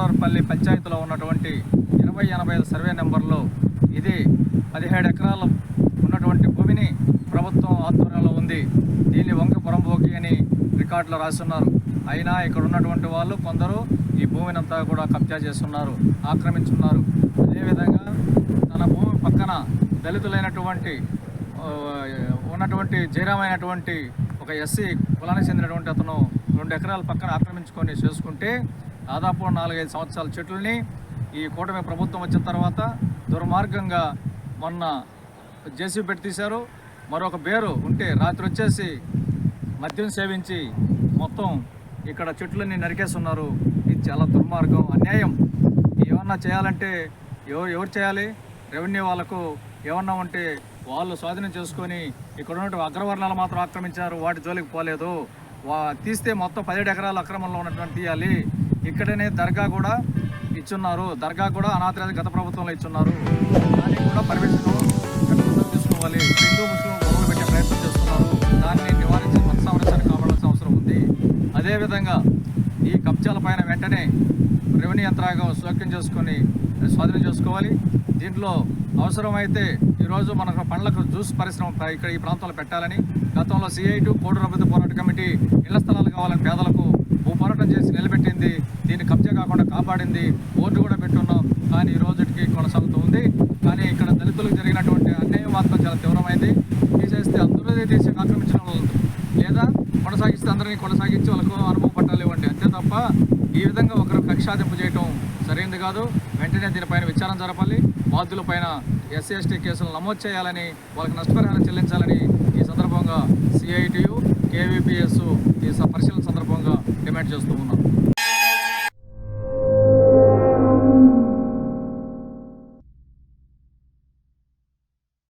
తాడేపల్లి పంచాయతీలో ఉన్నటువంటి ఇరవై ఎనభై ఐదు సర్వే నెంబర్లో. ఇది పదిహేడు ఎకరాలు ఉన్నటువంటి భూమిని ప్రభుత్వం ఆధ్వర్యంలో ఉంది. దీన్ని వంగి పొరంబోకి అని రికార్డులో రాస్తున్నారు. అయినా ఇక్కడ ఉన్నటువంటి వాళ్ళు కొందరు ఈ భూమిని అంతా కూడా కబ్జా చేస్తున్నారు ఆక్రమించున్నారు. అదేవిధంగా తన భూమి పక్కన దళితులైనటువంటి ఉన్నటువంటి జయరామైనటువంటి ఒక ఎస్సీ కులానికి చెందినటువంటి అతను రెండు ఎకరాల పక్కన ఆక్రమించుకొని చేసుకుంటే దాదాపు నాలుగైదు సంవత్సరాల చెట్లని ఈ కూటమి ప్రభుత్వం వచ్చిన తర్వాత దుర్మార్గంగా మొన్న జేసీ పెట్టి తీశారు. మరొక బేరు ఉంటే రాత్రి వచ్చేసి మద్యం సేవించి మొత్తం ఇక్కడ చెట్లన్నీ నరికేస్తున్నారు. ఇది చాలా దుర్మార్గం అన్యాయం. ఏమన్నా చేయాలంటే ఎవరు ఎవరు చేయాలి? రెవెన్యూ వాళ్ళకు ఏమన్నా ఉంటే వాళ్ళు స్వాధీనం చేసుకొని ఇక్కడ ఉన్నటువంటి అగ్రవర్ణాలు మాత్రం ఆక్రమించారు వాటి జోలికి పోలేదు. వా తీస్తే మొత్తం పదిహేడు ఎకరాల అక్రమంలో ఉన్నటువంటి తీయాలి. ఇక్కడనే దర్గా కూడా ఇచ్చున్నారు. దర్గా కూడా అనాథరాజ గత ప్రభుత్వంలో ఇచ్చున్నారు. దానికి కూడా పర్మిషన్ తీసుకోవాలి హిందూ ముస్లిం గొడవలు పెట్టే ప్రయత్నం చేస్తున్నారు. దాన్ని నివారించి మత సంరక్షణ కావాల్సిన అవసరం ఉంది. అదేవిధంగా ఈ కబ్జాల పైన వెంటనే రెవెన్యూ యంత్రాంగం సోక్యం చేసుకొని స్వాధీనం చేసుకోవాలి. దీంట్లో అవసరమైతే ఈరోజు మనకు పండ్లకు జ్యూస్ పరిశ్రమ ఇక్కడ ఈ ప్రాంతంలో పెట్టాలని గతంలో సిఐటు కోటి అభివృద్ధి పోరాట కమిటీ ఇళ్ళ స్థలాలు కావాలని పేదలకు భూ పోరాటం చేసి నిలబెట్టింది. దీన్ని కబ్జా కాకుండా కాపాడింది. ఓటు కూడా పెట్టున్నాం. కానీ ఈ రోజుకి కొనసాగుతూ ఉంది. కానీ ఇక్కడ దళితులకు జరిగినటువంటి అన్యాయం మాత్రం చాలా తీవ్రమైంది. తీసేస్తే అందరూ తీసి ఆక్రమించడం మీద లేదా కొనసాగిస్తే అందరినీ కొనసాగించి వాళ్ళకు అనుభవ పట్టాలు ఇవ్వండి. అంతే తప్ప ఈ విధంగా ఒకరు కక్షాదింపు చేయటం సరైనది కాదు. వెంటనే దీనిపైన విచారం జరపాలి. బాధ్యుల పైన ఎస్సీ ఎస్టీ కేసులు నమోదు చేయాలని వాళ్ళకి నష్టపరిహారం చెల్లించాలని ఈ సందర్భంగా సిఐటియు కేవీపీఎస్ ఈ స- పరిశీలన సందర్భంగా డిమాండ్ చేస్తూ ఉన్నాం.